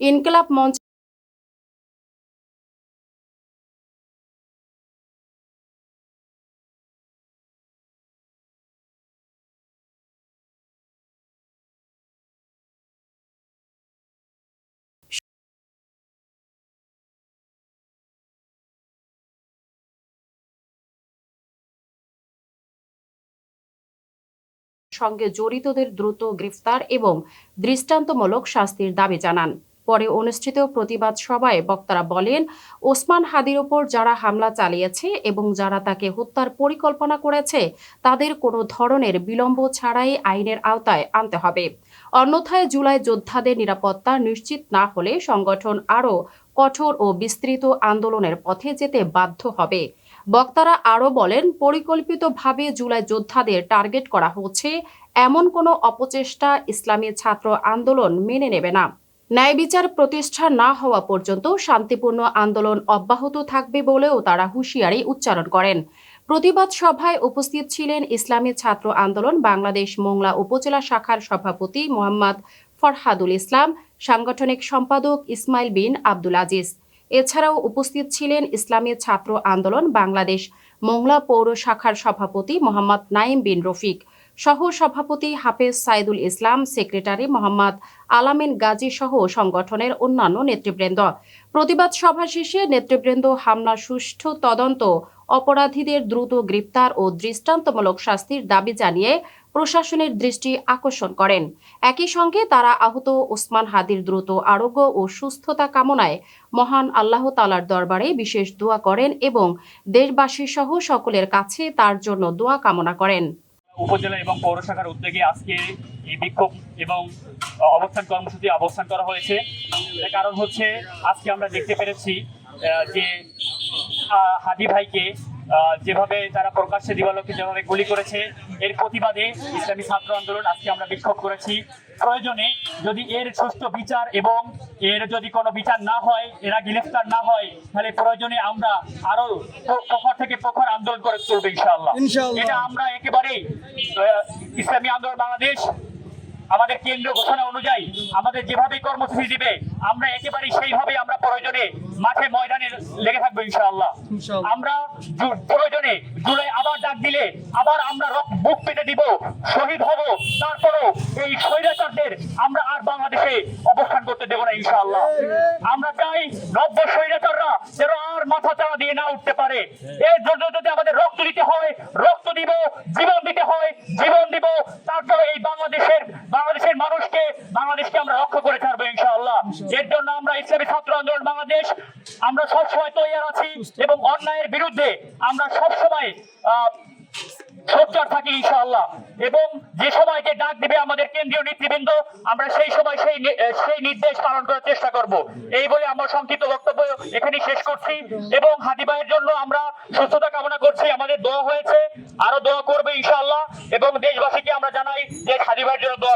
ইনকিলাব মঞ্চ সঙ্গে জড়িতদের দ্রুত গ্রেফতার এবং দৃষ্টান্তমূলক শাস্তির দাবি জানান। পরে অনুষ্ঠিত প্রতিবাদ সভায় বক্তারা বলেন, ওসমান হাদির ওপর যারা হামলা চালিয়েছে এবং যারা তাকে হত্যার পরিকল্পনা করেছে, তাদের কোনো ধরনের বিলম্ব ছাড়াই আইনের আওতায় আনতে হবে। অন্যথায় জুলাই যোদ্ধাদের নিরাপত্তা নিশ্চিত না হলে সংগঠন আরও কঠোর ও বিস্তৃত আন্দোলনের পথে যেতে বাধ্য হবে। বক্তারা আরও বলেন, পরিকল্পিতভাবে জুলাই যোদ্ধাদের টার্গেট করা হচ্ছে, এমন কোনো অপচেষ্টা ইসলামী ছাত্র আন্দোলন মেনে নেবে না। ন্যায় বিচার প্রতিষ্ঠা না হওয়া পর্যন্ত শান্তিপূর্ণ আন্দোলন অব্যাহত থাকবে বলেও তারা হুঁশিয়ারি উচ্চারণ করেন। প্রতিবাদ সভায় উপস্থিত ছিলেন ইসলামী ছাত্র আন্দোলন বাংলাদেশ মোংলা উপজেলা শাখার সভাপতি মোহাম্মদ ফরহাদুল ইসলাম, সাংগঠনিক সম্পাদক ইসমাইল বিন আব্দুল আজিজ। এছাড়াও উপস্থিত ছিলেন ইসলামী ছাত্র আন্দোলন বাংলাদেশ মোংলা পৌর শাখার সভাপতি মোহাম্মদ নাইম বিন রফিক। সহ সভাপতি হাফেজ সাইদুল ইসলাম, সেক্রেটারি মোহাম্মদ আলামিন গাজী সহ সংগঠনের অন্যান্য নেতৃবৃন্দ। প্রতিবাদ সভা শেষে নেতৃবৃন্দ হামলা সুষ্ঠু তদন্ত, অপরাধীদের দ্রুত গ্রেপ্তার ও দৃষ্টান্তমূলক শাস্তির দাবি জানিয়ে প্রশাসনের দৃষ্টি আকর্ষণ করেন। একই সঙ্গে তারা আহত ওসমান হাদির দ্রুত আরোগ্য ও সুস্থতা কামনায় মহান আল্লাহ তালার দরবারে বিশেষ দোয়া করেন এবং দেশবাসী সহ সকলের কাছে তার জন্য দোয়া কামনা করেন। উপজেলা এবং পৌরশাখার উদ্যোগে আজকে এই বিক্ষোভ এবং অবস্থান কর্মসূচি অবস্থান করা হয়েছে। কারণ হচ্ছে আজকে আমরা দেখতে পেরেছি যে হাদি ভাইকে যেভাবে তারা প্রকাশ্যে দিবালোকে যেভাবে গুলি করেছে, এর প্রতিবাদে ইসলামী ছাত্র আন্দোলন আজকে আমরা বিক্ষোভ করেছি। প্রয়োজনে যদি এর সুস্থ বিচার এবং এর যদি কোনো বিচার না হয় এরা গ্রেফতার না হয় তাহলে প্রয়োজনে আমরা আরও প্রখর থেকে প্রখর আন্দোলন করে তুলবো ইনশাআল্লাহ। এটা আমরা একেবারে ইসলামী আন্দোলন বাংলাদেশ আমাদের কেন্দ্র ঘোষণা অনুযায়ী আমাদের যেভাবে কর্মসূচি দিবে আমরা একেবারেই সেইভাবে আমরা প্রয়োজনে মাঠে ময়দানে লেগে থাকব ইনশাআল্লাহ। আমরা প্রয়োজনে জুলাই আবার ডাক দিলে আবার আমরা রক- বুক পেতে দিব শহীদ হব তারপরও এই স্বৈরাচারদের আমরা আর বাংলাদেশে অবস্থান করতে দেবো না ইনশাআল্লাহ। আমরা চাই নব্য স্বৈরাচাররা যেন আর মাথা চাড়া দিয়ে না উঠতে পারে। এর জন্য যদি আমাদের রক্ত দিতে হয় রক্ত দিব জীবন দিতে হয় জীবন দিব তারপরে এই বাংলাদেশের বাংলাদেশকে আমরা রক্ষা করে ছাড়বো ইনশাআল্লাহ। এর জন্য আমরা ইসলামী ছাত্র আন্দোলন বাংলাদেশ, আমরা সবসময় তৈরি আছি এবং অন্যায়ের বিরুদ্ধে আমরা সবসময় সোচ্চার থাকি ইনশাআল্লাহ। এবং যে ডাক দিবে আমাদের কেন্দ্রীয় নেতৃবৃন্দ, আমরা সেই সময় সেই সেই নির্দেশ পালন করার চেষ্টা করব। এই বলে আমার সংক্ষিপ্ত বক্তব্য এখানে শেষ করছি এবং হাদিবাইয়ের জন্য আমরা সুস্থতা কামনা করছি। আমাদের দোয়া হয়েছে, আরও দোয়া করবে ইনশাআল্লাহ এবং দেশবাসীকে আমরা জানাই যে হাদিবাইয়ের জন্য দোয়া